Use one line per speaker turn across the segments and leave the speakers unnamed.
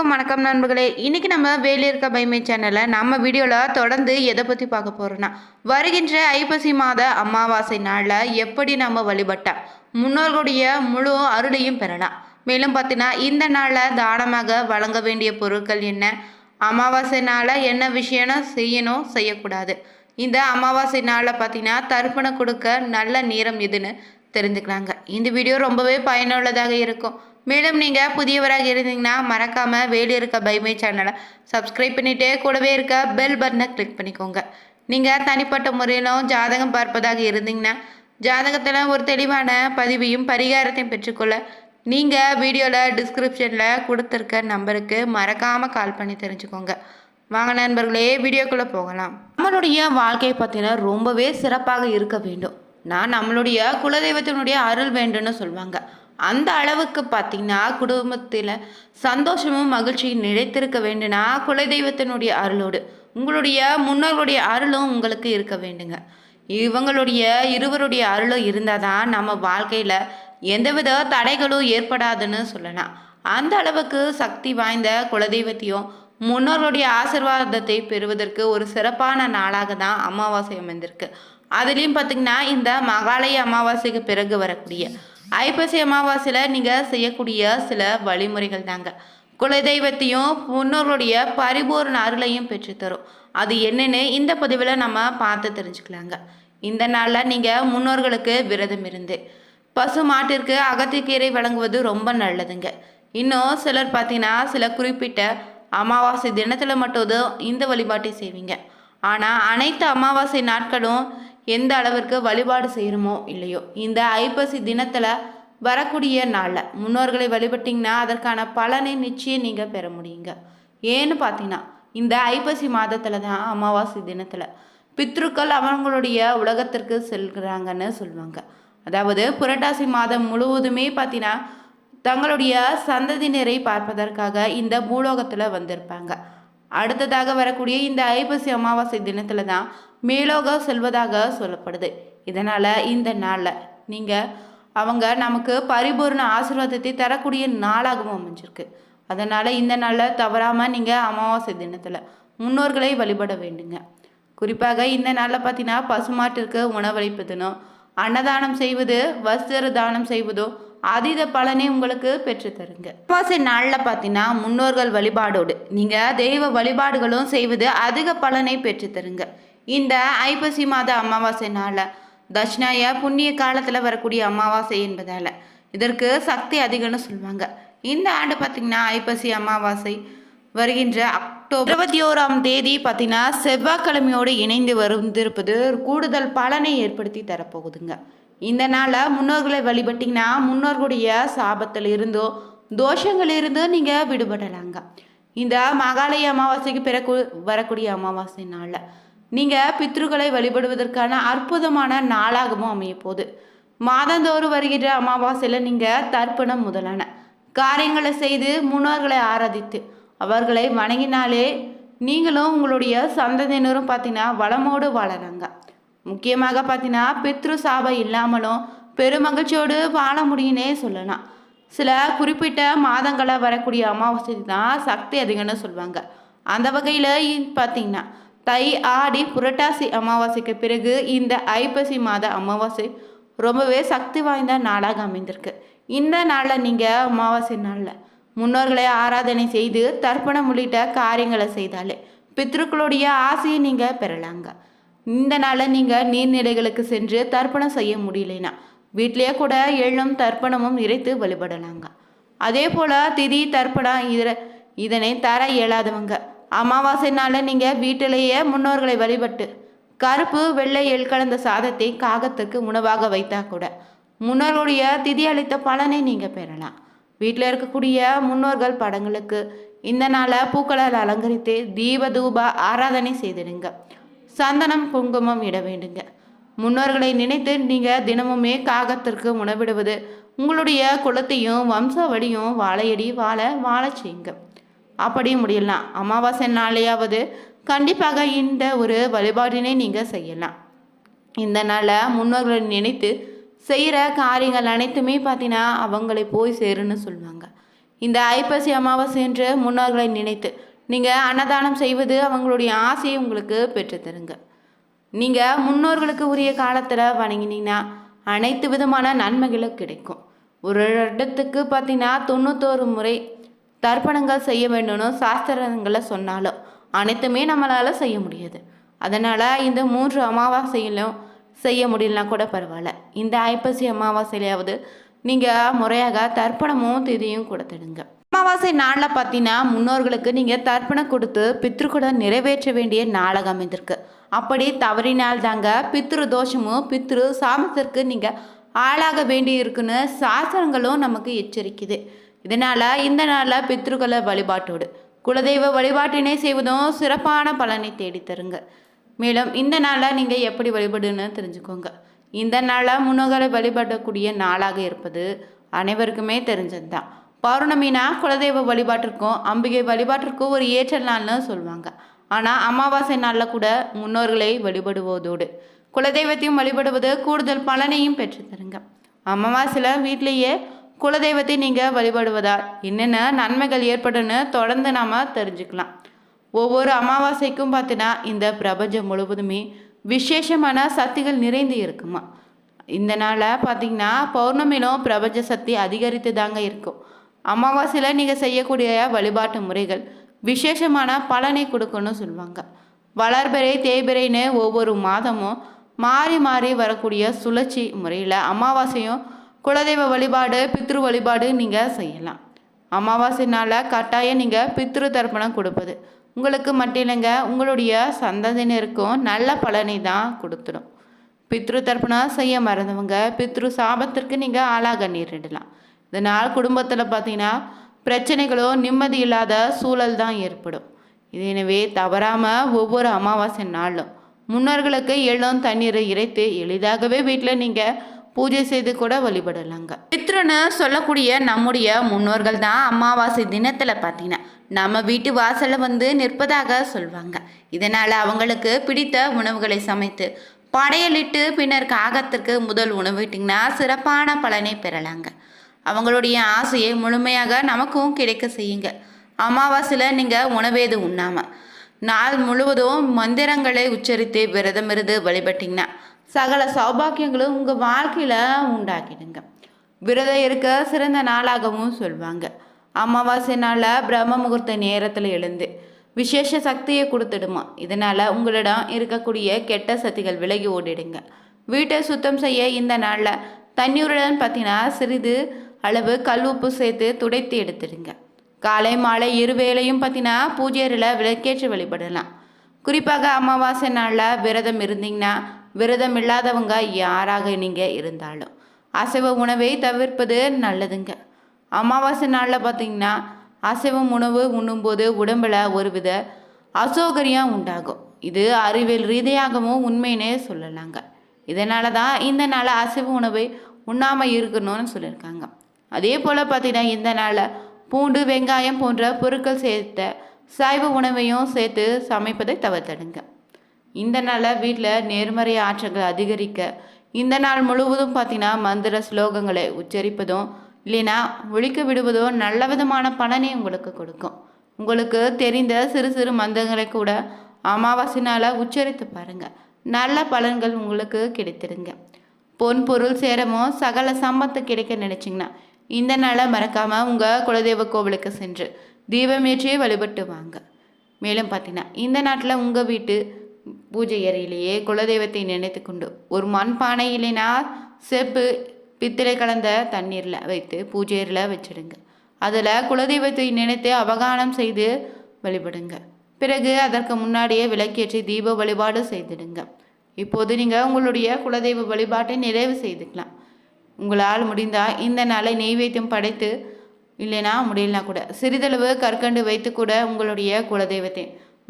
அனைவருக்கும் வணக்கம் நண்பர்களே. இன்றைக்கி நம்ம வேலியிருக்க பைமை சேனலில் நம்ம வீடியோவில் தொடர்ந்து எதை பற்றி பார்க்க போகிறோன்னா வருகின்ற ஐப்பசி மாத அமாவாசை நாளில் எப்படி நம்ம வழிபட்டால் முன்னோர்களுடைய முழு அருளையும் பெறலாம். மேலும் பார்த்தீங்கன்னா இந்த நாளில் தானமாக வழங்க வேண்டிய பொருட்கள் என்ன அமாவாசை நாளில் என்ன விஷயம்னா செய்யணும் செய்யக்கூடாது. இந்த அமாவாசை நாளில் பார்த்தீங்கன்னா தர்ப்பணம் கொடுக்க நல்ல நேரம் எதுன்னு தெரிஞ்சுக்கலாங்க. இந்த வீடியோ ரொம்பவே பயனுள்ளதாக இருக்கும். மேலும் நீங்கள் புதியவராக இருந்தீங்கன்னா மறக்காமல் வேலி இருக்க பைமை சேனலை சப்ஸ்கிரைப் பண்ணிவிட்டு கூடவே இருக்க பெல் பட்டனை கிளிக் பண்ணிக்கோங்க. நீங்கள் தனிப்பட்ட முறையிலும் ஜாதகம் பார்ப்பதாக இருந்தீங்கன்னா ஜாதகத்தில் ஒரு தெளிவான பதிவையும் பரிகாரத்தையும் பெற்றுக்கொள்ள நீங்கள் வீடியோவில் டிஸ்கிரிப்ஷனில் கொடுத்துருக்க நம்பருக்கு மறக்காமல் கால் பண்ணி தெரிஞ்சுக்கோங்க. வாங்க நண்பர்களே வீடியோக்குள்ளே போகலாம். நம்மளுடைய வாழ்க்கையை பார்த்தீங்கன்னா ரொம்பவே சிறப்பாக இருக்க வேண்டும். நான் நம்மளுடைய குலதெய்வத்தினுடைய அருள் வேண்டும்னு சொல்லுவாங்க அந்த அளவுக்கு பார்த்தீங்கன்னா குடும்பத்தில் சந்தோஷமும் மகிழ்ச்சியும் நிலைத்திருக்க வேண்டும்னா குலதெய்வத்தினுடைய அருளோடு உங்களுடைய முன்னோர்களுடைய அருளும் உங்களுக்கு இருக்க வேண்டுங்க. இவங்களுடைய இருவருடைய அருளும் இருந்தால் தான் நம்ம வாழ்க்கையில் எந்தவித தடைகளும் ஏற்படாதுன்னு சொல்லலாம். அந்த அளவுக்கு சக்தி வாய்ந்த குலதெய்வத்தையும் முன்னோர்களுடைய ஆசிர்வாதத்தை பெறுவதற்கு ஒரு சிறப்பான நாளாக தான் அமாவாசை அமைந்திருக்கு. அதுலேயும் பார்த்திங்கன்னா இந்த மகாலய அமாவாசைக்கு பிறகு வரக்கூடிய ஐப்பசி அமாவாசையில் நீங்கள் செய்யக்கூடிய சில வழிமுறைகள் தாங்க. குலதெய்வத்தையும் முன்னோர்களுடைய பரிபூர்ண அருளையும் பெற்றுத்தரும். அது என்னென்னு இந்த பதிவில் நம்ம பார்த்து தெரிஞ்சுக்கலாங்க. இந்த நாளில் நீங்கள் முன்னோர்களுக்கு விரதம் இருந்து பசு மாட்டிற்கு அகத்திக்கீரை வழங்குவது ரொம்ப நல்லதுங்க. இன்னும் சிலர் பார்த்தீங்கன்னா சில குறிப்பிட்ட அமாவாசை தினத்தில் மட்டும் இந்த வழிபாட்டை செய்வீங்க. ஆனால் அனைத்து அமாவாசை நாட்களும் எந்த அளவிற்கு வழிபாடு செய்கிறோமோ இல்லையோ. இந்த ஐப்பசி தினத்தில் வரக்கூடிய நாளில் முன்னோர்களை வழிபட்டிங்கன்னா அதற்கான பலனை நிச்சயம் நீங்கள் பெற முடியுங்க. ஏன்னு பார்த்தீங்கன்னா இந்த ஐப்பசி மாதத்தில் தான் அமாவாசை தினத்தில் பித்ருக்கள் அவங்களுடைய உலகத்திற்கு செல்கிறாங்கன்னு சொல்லுவாங்க. அதாவது புரட்டாசி மாதம் முழுவதுமே பார்த்தீங்கன்னா தங்களுடைய சந்ததியினரை பார்ப்பதற்காக இந்த பூலோகத்தில் வந்திருப்பாங்க. அடுத்ததாக வரக்கூடிய இந்த ஐப்பசி அமாவாசை தினத்தில் தான் மேலோக செல்வதாக சொல்லப்படுது. இதனால் இந்த நாளில் நீங்கள் அவங்க நமக்கு பரிபூர்ண ஆசீர்வாதத்தை தரக்கூடிய நாளாகவும் அமைஞ்சிருக்கு. அதனால் இந்த நாளில் தவறாமல் நீங்கள் அமாவாசை தினத்தில் முன்னோர்களை வழிபட வேண்டுங்க. குறிப்பாக இந்த நாளில் பார்த்தீங்கன்னா பசுமாட்டிற்கு உணவளிப்பதுனோ அன்னதானம் செய்வது வஸ்திர தானம் செய்வதோ அதீத பலனை உங்களுக்கு பெற்றுத்தருங்க அமாவாசை நாளில் பார்த்தீங்கன்னா முன்னோர்கள் வழிபாடோடு நீங்கள் தெய்வ வழிபாடுகளும் செய்வது அதிக பலனை பெற்றுத்தருங்க இந்த ஐப்பசி மாத அமாவாசை நாளில் தட்சிணாய புண்ணிய காலத்தில் வரக்கூடிய அமாவாசை என்பதால் இதற்கு சக்தி அதிகம்னு சொல்லுவாங்க. இந்த ஆண்டு பார்த்திங்கன்னா ஐப்பசி அமாவாசை வருகின்ற அக்டோபர் இருபத்தி ஓராம் தேதி பார்த்தீங்கன்னா செவ்வாய்க்கிழமையோடு இணைந்து வந்திருப்பது கூடுதல் பலனை ஏற்படுத்தி தரப்போகுதுங்க. இந்த நாளில் முன்னோர்களை வழிபட்டிங்கன்னா முன்னோர்களுடைய சாபத்தில் இருந்தோ தோஷங்களிலிருந்தோ நீங்கள் விடுபடலாங்க. இந்த மகாலய அமாவாசைக்கு பிறகு வரக்கூடிய அமாவாசை நாளில் நீங்கள் பித்ருக்களை வழிபடுவதற்கான அற்புதமான நாளாகவும் அமைய போகுது மாதந்தோறும் வருகின்ற அமாவாசையில் நீங்கள் தர்ப்பணம் முதலான காரியங்களை செய்து முன்னோர்களை ஆராதித்து அவர்களை வணங்கினாலே நீங்களும் உங்களுடைய சந்ததியினரும் பார்த்தீங்கன்னா வளமோடு வளருங்க முக்கியமாக பார்த்தீங்கன்னா பித்ரு சாபம் இல்லாமலும் பெருமகிழ்ச்சியோடு வாழ முடியும்னே சொல்லலாம். சில குறிப்பிட்ட மாதங்களாக வரக்கூடிய அமாவாசை தான் சக்தி அதிகம்னு சொல்லுவாங்க. அந்த வகையில் பார்த்தீங்கன்னா தை ஆடி புரட்டாசி அமாவாசைக்கு பிறகு இந்த ஐப்பசி மாத அமாவாசை ரொம்பவே சக்தி வாய்ந்த நாளாக அமைந்திருக்கு. இந்த நாளில் நீங்கள் அமாவாசை நாளில் முன்னோர்களை ஆராதனை செய்து தர்ப்பணம் உள்ளிட்ட காரியங்களை செய்தாலே பித்ருக்களுடைய ஆசையை நீங்கள் பெறலாங்க. இந்த நாளில் நீங்கள் நீர்நிலைகளுக்கு சென்று தர்ப்பணம் செய்ய முடியலைன்னா வீட்டிலேயே கூட எள்ளும் தர்ப்பணமும் இறைத்து வழிபடலாங்க. அதே போல் திதி தர்ப்பணம் இதில் இதனை தர இயலாதவங்க. அமாவாசை நாளில் நீங்கள் வீட்டிலேயே முன்னோர்களை வழிபட்டு கருப்பு வெள்ளை எள் கலந்த சாதத்தை காகத்துக்கு உணவாக வைத்தா கூட முன்னோர்களுடைய திதி அளித்த பலனை நீங்கள் பெறலாம். வீட்டில் இருக்கக்கூடிய முன்னோர்கள் படங்களுக்கு. இந்த நாளை பூக்களால் அலங்கரித்து தீப தூப ஆராதனை செய்திடுங்க. சந்தனம் குங்குமம் இட வேண்டுங்க. முன்னோர்களை நினைத்து நீங்கள் தினமுமே காகத்திற்கு உணவிடுவது உங்களுடைய குலத்தையும் வம்சாவடியும் வாழையடி வாழ வாழ செய்யுங்க. அப்படி முடியலாம். அமாவாசை நாளையாவது கண்டிப்பாக இந்த ஒரு வழிபாட்டினை நீங்கள் செய்யலாம். இந்த நாளை முன்னோர்களை நினைத்து செய்கிற காரியங்கள் அனைத்துமே பார்த்தீங்கன்னா அவங்களை போய் சேருன்னு சொல்லுவாங்க இந்த ஐப்பசி அமாவாசை என்று முன்னோர்களை நினைத்து நீங்கள் அன்னதானம் செய்வது அவங்களுடைய ஆசையை உங்களுக்கு பெற்றுத்தருங்க நீங்கள் முன்னோர்களுக்கு உரிய காலத்தில் வணங்கினீங்கன்னா அனைத்து விதமான நன்மைகளும் கிடைக்கும். ஒரு இடத்துக்கு பார்த்தீங்கன்னா தொண்ணூத்தோரு முறை தர்ப்பணங்கள் செய்ய வேண்டும்னு சாஸ்திரங்களை சொன்னாலும் அனைத்துமே நம்மளால் செய்ய முடியாது. அதனால் இந்த மூன்று அமாவாசையிலும் செய்ய முடியலனா கூட பரவாயில்ல. இந்த ஐப்பசி அமாவாசையிலையாவது நீங்கள் முறையாக தர்ப்பணமும் திதியும் கொடுத்துடுங்க அமாவாசை நாளில் பார்த்தீங்கன்னா முன்னோர்களுக்கு நீங்கள் தர்ப்பணம் கொடுத்து பித்ருக்குடன் நிறைவேற்ற வேண்டிய நாளாக அமைந்திருக்கு. அப்படி தவறினால் தாங்க பித்ரு தோஷமும் பித்ரு சாமத்திற்கு நீங்கள் ஆளாக வேண்டி இருக்குன்னு சாசனங்களும் நமக்கு எச்சரிக்குது. இதனால் இந்த நாளில் பித்ருக்களை வழிபாட்டோடு குலதெய்வ வழிபாட்டினை செய்வதும் சிறப்பான பலனை தேடி தருங்க மேலும் இந்த நாளாக நீங்கள் எப்படி வழிபடுன்னு தெரிஞ்சுக்கோங்க. இந்த நாளில் முன்னோர்களை வழிபடக்கூடிய நாளாக இருப்பது அனைவருக்குமே தெரிஞ்சது தான் பௌர்ணமினா குலதெய்வ வழிபாட்டிற்கும் அம்பிகை வழிபாட்டிற்கும் ஒரு ஏற்ற நாள்னு சொல்லுவாங்க. ஆனால் அமாவாசை நாளில் கூட முன்னோர்களை வழிபடுவதோடு. குலதெய்வத்தையும் வழிபடுவது கூடுதல் பலனையும் பெற்று தருங்க. அமாவாசையில் வீட்டிலேயே குலதெய்வத்தை நீங்கள் வழிபடுவதால் என்னென்ன நன்மைகள் ஏற்படுன்னு தொடர்ந்து நாம் தெரிஞ்சுக்கலாம். ஒவ்வொரு அமாவாசைக்கும் பார்த்தீங்கன்னா இந்த பிரபஞ்சம் முழுவதுமே விசேஷமான சக்திகள் நிறைந்து இருக்குமா. இந்த நாளில் பார்த்தீங்கன்னா பௌர்ணமியிலும் பிரபஞ்ச சக்தி அதிகரித்து தாங்க இருக்கும். அமாவாசையில் நீங்கள் செய்யக்கூடிய வழிபாட்டு முறைகள் விசேஷமான பலனை கொடுக்கணும்னு சொல்லுவாங்க வளர்பிறை தேய்பிறைன்னு ஒவ்வொரு மாதமும் மாறி மாறி வரக்கூடிய சுழற்சி முறையில் அமாவாசையும் குலதெய்வ வழிபாடு பித்ரு வழிபாடு நீங்கள் செய்யலாம். அமாவாசைனால கட்டாயம் நீங்கள் பித்ரு தர்ப்பணம் கொடுப்பது. உங்களுக்கு மட்டும் இல்லைங்க உங்களுடைய சந்ததியினருக்கும் நல்ல பலனை தான் கொடுத்துடும். பித்ரு தர்ப்பணம் செய்ய மறந்தவங்க பித்ரு சாபத்திற்கு நீங்கள் ஆளாக நேரிடலாம். இதனால் குடும்பத்தில் பார்த்தீங்கன்னா பிரச்சனைகளோ நிம்மதி இல்லாத சூழல் தான் ஏற்படும். இது எனவே தவறாமல் ஒவ்வொரு அமாவாசை நாளும் முன்னோர்களுக்கு எள்ளும் தண்ணீரை இறைத்து எளிதாகவே வீட்டில் நீங்கள் பூஜை செய்து கூட வழிபடலாங்க. பித்ருன்னு சொல்லக்கூடிய நம்முடைய முன்னோர்கள் தான் அமாவாசை தினத்தில் பார்த்தீங்கன்னா நம்ம வீட்டு வாசலில் வந்து நிற்பதாக சொல்லுவாங்க இதனால் அவங்களுக்கு பிடித்த உணவுகளை சமைத்து படையலிட்டு பின்னர் காகத்திற்கு முதல் உணவிட்டிங்கன்னா சிறப்பான பலனை பெறலாங்க. அவங்களுடைய ஆசையை முழுமையாக நமக்கும் கிடைக்க செய்யுங்க. அமாவாசையில் நீங்கள் உணவேது உண்ணாமல் நாள் முழுவதும் மந்திரங்களை உச்சரித்து விரதமிருந்து வழிபட்டிங்கன்னா சகல சௌபாக்கியங்களும் உங்கள் வாழ்க்கையில் உண்டாக்கிடுங்க. விரதம் இருக்க சிறந்த நாளாகவும் சொல்லுவாங்க அமாவாசை நாளில் பிரம்ம முகூர்த்த நேரத்தில் எழுந்து விசேஷ சக்தியை கொடுத்துடுமா. இதனால் உங்களிடம் இருக்கக்கூடிய கெட்ட சக்திகள் விலகி ஓடிடுங்க. வீட்டை சுத்தம் செய்ய இந்த நாளில் தண்ணீருடன் பார்த்தீங்கன்னா சிறிது அளவு கல் உப்பு சேர்த்து துடைத்து எடுத்துடுங்க. காலை மாலை இருவேளையும் பார்த்தீங்கன்னா பூஜை விளக்கேற்று வழிபடலாம். குறிப்பாக அமாவாசை நாளில் விரதம் இருந்தீங்கன்னா விரதம் இல்லாதவங்க யாராக நீங்கள் இருந்தாலும்? அசைவ உணவை தவிர்ப்பது நல்லதுங்க. அமாவாசை நாளில் பார்த்தீங்கன்னா அசைவம் உணவு உண்ணும்போது உடம்பில் ஒருவித அசௌகரியம் உண்டாகும். இது அறிவியல் ரீதியாகவும் உண்மையினே சொல்லலாங்க. இதனால தான் இந்த நாளை அசைவ உணவை உண்ணாமல் இருக்கணும்னு சொல்லியிருக்காங்க. அதே போல் பார்த்தீங்கன்னா இந்த நாளில் பூண்டு வெங்காயம் போன்ற பொருட்கள் சேர்த்த சைவ உணவையும் சேர்த்து சமைப்பதை தவிர்த்திடுங்க. இந்த நாளில் வீட்டில் நேர்மறை ஆற்றல்கள் அதிகரிக்க இந்த நாள் முழுவதும் பார்த்தீங்கன்னா மந்திர ஸ்லோகங்களை உச்சரிப்பதும் இல்லைன்னா ஒழிக்க விடுவதோ நல்ல விதமான பலனை உங்களுக்கு கொடுக்கும். உங்களுக்கு தெரிந்த சிறு சிறு மந்திரங்களை கூட அமாவாசை நாளை உச்சரித்து பாருங்கள் நல்ல பலன்கள் உங்களுக்கு கிடைத்திருங்க பொன் பொருள் சேரமோ சகல சம்பத்து கிடைக்க நினச்சிங்கன்னா இந்த நாளை மறக்காமல் உங்கள் குலதெய்வ கோவிலுக்கு சென்று தீபமேற்றியே வழிபட்டு வாங்க. மேலும் பார்த்தீங்கன்னா இந்த நாட்டில் உங்கள் வீட்டு பூஜை அறையிலேயே குலதெய்வத்தை நினைத்து கொண்டு ஒரு மண் பானையிலேனா செப்பு பித்தளை கலந்த தண்ணீரில் வைத்து பூஜை வச்சிடுங்க. அதில் குலதெய்வத்தை நினைத்து அவகானம் செய்து வழிபடுங்க. பிறகு அதற்கு முன்னாடியே விளக்கேற்றி தீப வழிபாடு செய்திடுங்க. இப்போது நீங்கள் உங்களுடைய குலதெய்வ வழிபாட்டை நிறைவு செய்துக்கலாம். உங்களால் முடிந்தால் இந்த நாளை நெய்வேத்தியம் படைத்து இல்லைனா முடியலனா கூட சிறிதளவு கற்கண்டு வைத்து கூட உங்களுடைய குலதெய்வத்தை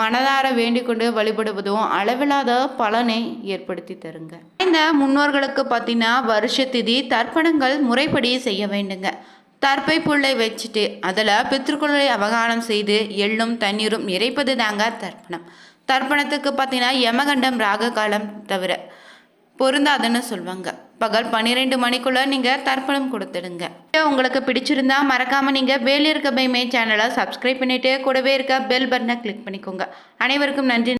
மனதார வேண்டிக் கொண்டு வழிபடுவதும் அளவில்லாத பலனை ஏற்படுத்தி தருங்க. இந்த முன்னோர்களுக்கு பார்த்தீங்கன்னா வருஷ திதி தர்ப்பணங்கள் முறைப்படி செய்ய வேண்டுங்க. தர்ப்பை புல்லை வச்சுட்டு அதில் பித்திருக்குள்ளை அவகானம் செய்து எள்ளும் தண்ணீரும் இறைப்பது தாங்க தர்ப்பணம். தர்ப்பணத்துக்கு பார்த்தீங்கன்னா யமகண்டம் ராக காலம் தவிர பொருந்தாதுன்னு சொல்லுவாங்க பகல் பன்னிரெண்டு மணிக்குள்ளே நீங்கள் தர்ப்பணம் கொடுத்துடுங்க. உங்களுக்கு பிடிச்சிருந்தா மறக்காமல் நீங்கள் வேலி இருக்க பைமே சேனலை சப்ஸ்கிரைப் பண்ணிவிட்டு கூடவே இருக்க பெல் பட்டனை கிளிக் பண்ணிக்கோங்க. அனைவருக்கும் நன்றி.